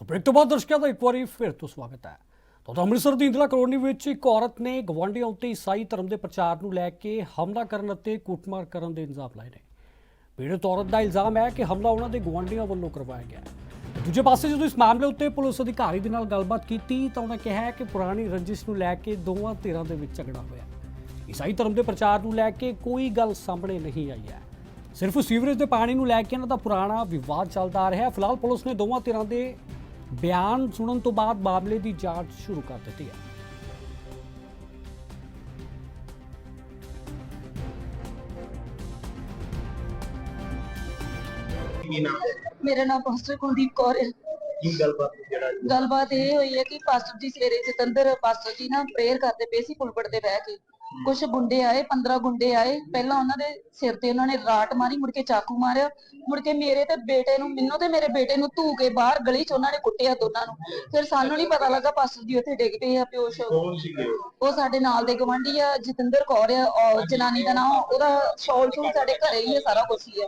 ਤਾਂ ਬ੍ਰੇਕ ਤੋਂ ਬਾਅਦ ਦਰਸ਼ਕਾਂ ਦਾ ਇੱਕ ਵਾਰੀ ਫਿਰ ਤੋਂ ਸਵਾਗਤ ਹੈ। ਤਾਂ ਅੰਮ੍ਰਿਤਸਰ ਦੀ ਇੰਦਰਾ ਕਲੋਨੀ ਵਿੱਚ ਇੱਕ ਔਰਤ ਨੇ ਗਵਾਂਢੀਆਂ ਉੱਤੇ ਈਸਾਈ ਧਰਮ ਦੇ ਪ੍ਰਚਾਰ ਨੂੰ ਲੈ ਕੇ ਹਮਲਾ ਕਰਨ ਅਤੇ ਕੁੱਟਮਾਰ ਕਰਨ ਦੇ ਇਲਜ਼ਾਮ ਲਾਏ ਨੇ। ਪੀੜਤ ਔਰਤ ਦਾ ਇਲਜ਼ਾਮ ਹੈ ਕਿ ਹਮਲਾ ਉਹਨਾਂ ਦੇ ਗਵਾਂਢੀਆਂ ਵੱਲੋਂ ਕਰਵਾਇਆ ਗਿਆ ਹੈ। ਦੂਜੇ ਪਾਸੇ ਜਦੋਂ ਇਸ ਮਾਮਲੇ ਉੱਤੇ ਪੁਲਿਸ ਅਧਿਕਾਰੀ ਦੇ ਨਾਲ ਗੱਲਬਾਤ ਕੀਤੀ ਤਾਂ ਉਹਨਾਂ ਕਿਹਾ ਕਿ ਪੁਰਾਣੀ ਰੰਜਿਸ਼ ਨੂੰ ਲੈ ਕੇ ਦੋਵਾਂ ਧਿਰਾਂ ਦੇ ਵਿੱਚ ਝਗੜਾ ਹੋਇਆ ਈਸਾਈ ਧਰਮ ਦੇ ਪ੍ਰਚਾਰ ਨੂੰ ਲੈ ਕੇ ਕੋਈ ਗੱਲ ਸਾਹਮਣੇ ਨਹੀਂ ਆਈ ਹੈ। ਸਿਰਫ ਸੀਵਰੇਜ ਦੇ ਪਾਣੀ ਨੂੰ ਲੈ ਕੇ ਇਹਨਾਂ ਦਾ ਪੁਰਾਣਾ ਵਿਵਾਦ ਚੱਲਦਾ ਆ ਰਿਹਾ ਫਿਲਹਾਲ ਪੁਲਿਸ ਨੇ ਦੋਵਾਂ ਧਿਰਾਂ ਦੇ ਬਿਆਨ ਸੁਣਨ ਤੋਂ ਬਾਅਦ ਮਾਮਲੇ ਦੀ ਜਾਂਚ ਸ਼ੁਰੂ ਕਰ ਦਿੱਤੀ ਹੈ। ਕੀ ਨਾਮ ਹੈ? ਮੇਰਾ ਨਾਮ ਪਾਸਟਰ ਕੁਲਦੀਪ ਕੌਰ ਹੈ। ਕੀ ਗੱਲਬਾਤ ਹੋਈ ਜਿਹੜਾ? ਗੱਲਬਾਤ ਇਹ ਹੋਈ ਹੈ ਕਿ ਪਾਸਟਰ ਜੀ ਸਵੇਰੇ ਜਤਿੰਦਰ ਪਾਸਟਰ ਜੀ ਨਾ ਪ੍ਰੇਅਰ ਕਰਦੇ ਪਏ ਸੀ ਪੁਲਪਟ ਤੇ ਬਹਿ ਕੇ। ਕੁਝ ਗੁੰਡੇ ਆਏ 15 ਗੁੰਡੇ ਆਏ। ਪਹਿਲਾਂ ਉਹਨਾਂ ਦੇ ਸਿਰ ਤੇ ਉਹਨਾਂ ਨੇ ਰਾਟ ਮਾਰੀ ਮੁੜ ਕੇ ਚਾਕੂ ਮਾਰਿਆ। ਮੁੜ ਕੇ ਮੇਰੇ ਤੇ ਬੇਟੇ ਨੂੰ ਮੈਨੂੰ ਤੇ ਮੇਰੇ ਬੇਟੇ ਨੂੰ ਧੂ ਕੇ ਬਾਹਰ ਗਲੀ 'ਚ ਉਹਨਾਂ ਨੇ ਕੁੱਟਿਆ ਦੋਨਾਂ ਨੂੰ। ਫਿਰ ਸਾਨੂੰ ਨਹੀਂ ਪਤਾ ਲੱਗਾ ਪਾਸਟਰ ਜੀ ਉੱਥੇ ਡਿੱਗ ਪਏ ਆ ਪਿਓਸ਼ ਕੌਣ ਸੀਗੇ ਉਹ? ਉਹ ਸਾਡੇ ਨਾਲ ਦੇ ਗਵਾਂਢੀ ਆ ਜਤਿੰਦਰ ਕੌਰ ਆ ਔਰ ਜਨਾਨੀ ਦਾ ਨਾਮ ਉਹਦਾ ਸ਼ੌਲ ਸ਼ੂਲ ਸਾਡੇ ਘਰੇ ਹੀ ਹੈ ਸਾਰਾ ਕੁਝ ਹੀ ਹੈ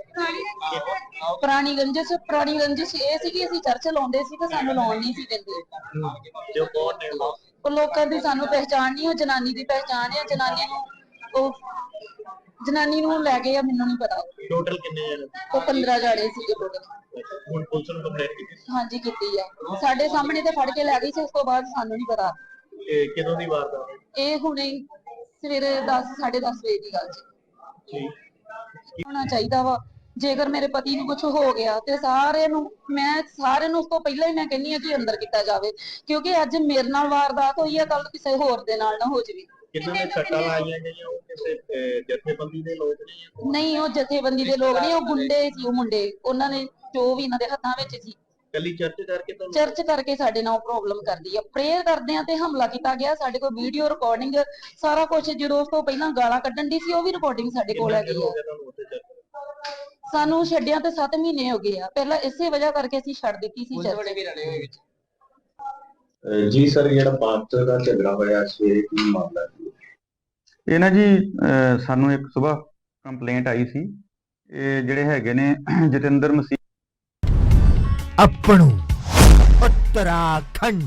ਪੁਰਾਣੀ ਰੰਜਿਸ਼ ਪੁਰਾਣੀ ਰੰਜਿਸ਼ ਇਹ ਸੀ ਕਿ ਅਸੀਂ ਚਰਚ ਲਾਉਂਦੇ ਸੀ ਤੇ ਸਾਨੂੰ ਲਾਉਣ ਨਹੀਂ ਸੀ ਦਿੰਦੇ। ਜੋ ਕੌਣ ਨੇ ਉਹ? ਉਹ ਲੋਕਾਂ ਦੀ ਸਾਨੂੰ ਪਹਿਚਾਣ ਨਹੀਂ ਉਹ ਜਨਾਨੀ ਦੀ ਪਹਿਚਾਣ ਹੈ ਜਨਾਨੀ ਨੂੰ ਉਹ ਜਨਾਨੀ ਨੂੰ ਲੈ ਗਏ ਆ ਮੈਨੂੰ ਨਹੀਂ ਪਤਾ। ਟੋਟਲ ਕਿੰਨੇ ਜਣੇ? ਉਹ 15 ਜਾੜੇ ਸੀਗੇ ਟੋਟਲ ਹੁਣ ਪੁਲਿਸ ਨੂੰ ਕੰਪਲੇਂਟ ਕੀਤੀ? ਹਾਂਜੀ ਕੀਤੀ ਆ। ਸਾਡੇ ਸਾਹਮਣੇ ਤੇ ਫੜ ਕੇ ਲੈ ਗਈ ਸੀ ਉਸ ਤੋਂ ਬਾਅਦ ਸਾਨੂੰ ਨਹੀਂ ਪਤਾ। ਇਹ ਕਿਦੋਂ ਦੀ ਵਾਰਦਾਤ ਹੈ? ਇਹ ਹੁਣੇ ਸਵੇਰੇ 10 10:30 ਵਜੇ ਦੀ ਗੱਲ ਜੀ। ਠੀਕ ਹੋਣਾ ਚਾਹੀਦਾ ਵਾ। ਜੇਕਰ ਮੇਰੇ ਪਤੀ ਨੂੰ ਕੁਝ ਹੋ ਗਿਆ ਤੇ ਸਾਰੇ ਨੂੰ ਮੈਂ ਸਾਰੇ ਨੂੰ ਉਸ ਤੋਂ ਪਹਿਲਾਂ ਹੀ ਮੈਂ ਕਹਿੰਨੀ ਆ ਕਿ ਅੰਦਰ ਕੀਤਾ ਜਾਵੇ ਕਿਉਂਕਿ ਅੱਜ ਮੇਰੇ ਨਾਲ ਵਾਰਦਾਤ ਹੋਈ ਆ ਕੱਲ ਕਿਸੇ ਹੋਰ ਦੇ ਨਾਲ ਨਾ ਹੋ ਜਾਵੇ। ਕਿੰਨਾਂ ਨੇ ਸੱਟਾਂ ਲਾਈਆਂ ਗਈਆਂ ਉਹ ਕਿਸੇ ਜਥੇਬੰਦੀ ਦੇ ਲੋਕ ਨੇ ਜਾਂ ਕੌਣ? ਨਹੀਂ ਉਹ ਜਥੇਬੰਦੀ ਦੇ ਲੋਕ ਨਹੀਂ ਉਹ ਗੁੰਡੇ ਸੀ ਉਹ ਮੁੰਡੇ ਉਹਨਾਂ ਨੇ ਜੋ ਵੀ ਇਹਨਾਂ ਦੇ ਹੱਥਾਂ ਵਿੱਚ ਸੀ। ਕੱਲੀ ਚਰਚ ਕਰਕੇ ਤੁਹਾਨੂੰ ਚਰਚ ਕਰਕੇ ਸਾਡੇ ਨਾਲ ਪ੍ਰੋਬਲਮ ਕਰਦੀ ਆ। ਪ੍ਰੇਅਰ ਕਰਦੇ ਆ ਤੇ ਹਮਲਾ ਕੀਤਾ ਗਿਆ ਸਾਡੇ ਕੋਲ ਵੀਡੀਓ ਰਿਕਾਰਡਿੰਗ ਸਾਰਾ ਕੁਝ ਜਦੋਂ ਉਸ ਤੋਂ ਪਹਿਲਾਂ ਗਾਲਾਂ ਕੱਢਣ ਦੀ ਸੀ ਉਹ ਵੀ ਰਿਕਾਰਡਿੰਗ ਸਾਡੇ ਕੋਲ ਹੈਗੀ ਹੋ ਆ। ਸਾਨੂੰ ਛੱਡਿਆਂ ਤੇ 7 ਮਹੀਨੇ ਹੋ ਗਏ ਆ। ਪਹਿਲਾਂ ਇਸੇ ਵਜ੍ਹਾ ਕਰਕੇ ਅਸੀਂ ਛੱਡ ਦਿੱਤੀ ਸੀ ਚਰਚ ਜੀ ਸਰ ਜਿਹੜਾ ਪਾਸਟਰ ਦਾ ਝਗੜਾ ਹੋਇਆ ਸਵੇਰੇ ਕੀ ਮਾਮਲਾ ਸੀ? ਇਹ ਨਾ ਜੀ ਅਹ ਸਾਨੂੰ ਇੱਕ ਸਵੇਰ ਕੰਪਲੇਂਟ ਆਈ ਸੀ। ਇਹ ਜਿਹੜੇ ਹੈਗੇ ਨੇ ਜਤਿੰਦਰ ਮਸੀਹ ਅਪਣੂ ਉੱਤਰਾਖੰਡ